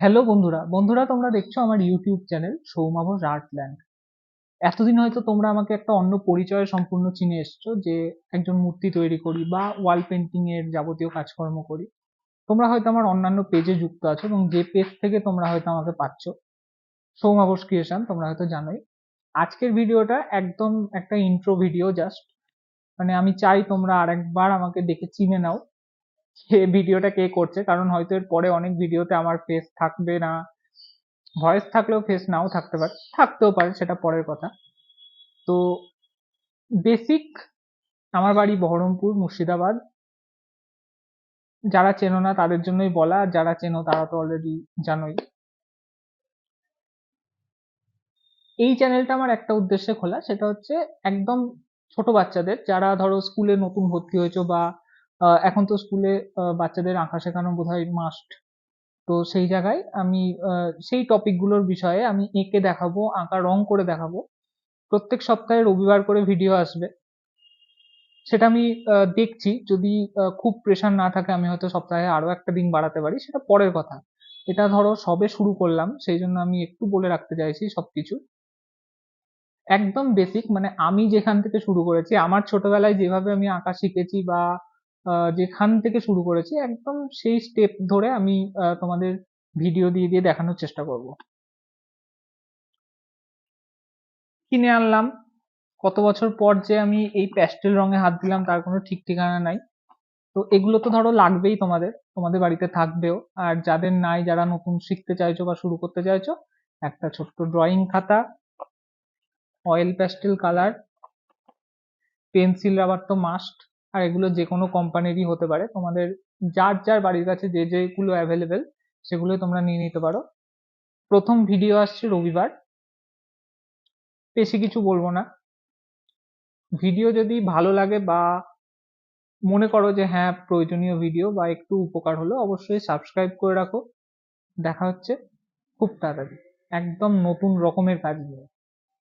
Hello বন্ধুরা বন্ধুরা তোমরা দেখছ আমার ইউটিউব চ্যানেল সৌমাভস আর্টল্যান্ড এতদিন হয়তো তোমরা আমাকে একটা অন্য পরিচয়ে সম্পূর্ণ চিনে এসছো, যে একজন মূর্তি তৈরি করি বা ওয়াল পেন্টিং এর যাবতীয় কাজকর্ম করি। তোমরা হয়তো আমার অন্যান্য পেজে যুক্ত আছো এবং যে পেজ থেকে তোমরা হয়তো আমাকে পাচ্ছ সৌমাভস ক্রিয়েশন তোমরা হয়তো জানোই। আজকের ভিডিওটা একদম একটা ইন্ট্রো ভিডিও জাস্ট মানে আমি চাই তোমরা আরেকবার আমাকে দেখে চিনে নাও। যে ভিডিওটা কে করছে, কারণ হয়তো এর পরে অনেক ভিডিওতে আমার ফেস থাকবে না। ভয়েস থাকলেও ফেস নাও থাকতে পারে, থাকতেও পারে, সেটা পরের কথা। তো বেসিক আমার বাড়ি বহরমপুর, মুর্শিদাবাদ। যারা চেনো না তাদের জন্যই বলা যারা চেনো তারা তো অলরেডি জানোই। এই চ্যানেলটা আমার একটা উদ্দেশ্যে খোলা, সেটা হচ্ছে একদম ছোট বাচ্চাদের, যারা ধরো স্কুলে নতুন ভর্তি হয়েছো বা এখন তো স্কুলে বাচ্চাদের আঁকা শেখানো বোধহয় মাস্ট তো সেই জায়গায় আমি সেই টপিকগুলোর বিষয়ে আমি এঁকে দেখাবো, আঁকা রং করে দেখাবো। প্রত্যেক সপ্তাহে রবিবার করে ভিডিও আসবে। সেটা আমি দেখছি। যদি খুব প্রেশার না থাকে, আমি হয়তো সপ্তাহে আরও একটা দিন বাড়াতে পারি। সেটা পরের কথা। এটা ধরো সবে শুরু করলাম, সেই জন্য আমি একটু বলে রাখতে চাইছি সবকিছু। একদম বেসিক মানে আমি যেখান থেকে শুরু করেছি, আমার ছোটবেলায় যেভাবে আমি আঁকা শিখেছি বা যেখান থেকে শুরু করেছি, একদম সেই স্টেপ ধরে আমি তোমাদের ভিডিও দিয়ে দিয়ে দেখানোর চেষ্টা করব। কিনে আনলাম। কত বছর পর যে আমি এই প্যাস্টেল রঙে হাত দিলাম, তার কোনো ঠিক ঠিকানা নাই। তো এগুলো তো ধরো লাগবেই তোমাদের তোমাদের বাড়িতে থাকবেও। আর যাদের নাই, যারা নতুন শিখতে চাইছো বা শুরু করতে চাইছো, একটা ছোট্ট ড্রয়িং খাতা oil pastel colour pencil rubber তো মাস্ট আর এগুলো যে কোনো কোম্পানিরই হতে পারে। তোমাদের যার যার বাড়ির কাছে যে, যেগুলো অ্যাভেলেবেল সেগুলো তোমরা নিয়ে নিতে পারো। প্রথম ভিডিও আসছে রবিবার। বেশি কিছু বলব না। ভিডিও যদি ভালো লাগে বা মনে করো যে হ্যাঁ প্রয়োজনীয় ভিডিও বা একটু উপকার হলো, অবশ্যই সাবস্ক্রাইব করে রাখো। দেখা হচ্ছে খুব তাড়াতাড়ি। একদম নতুন রকমের কাজ নিয়ে।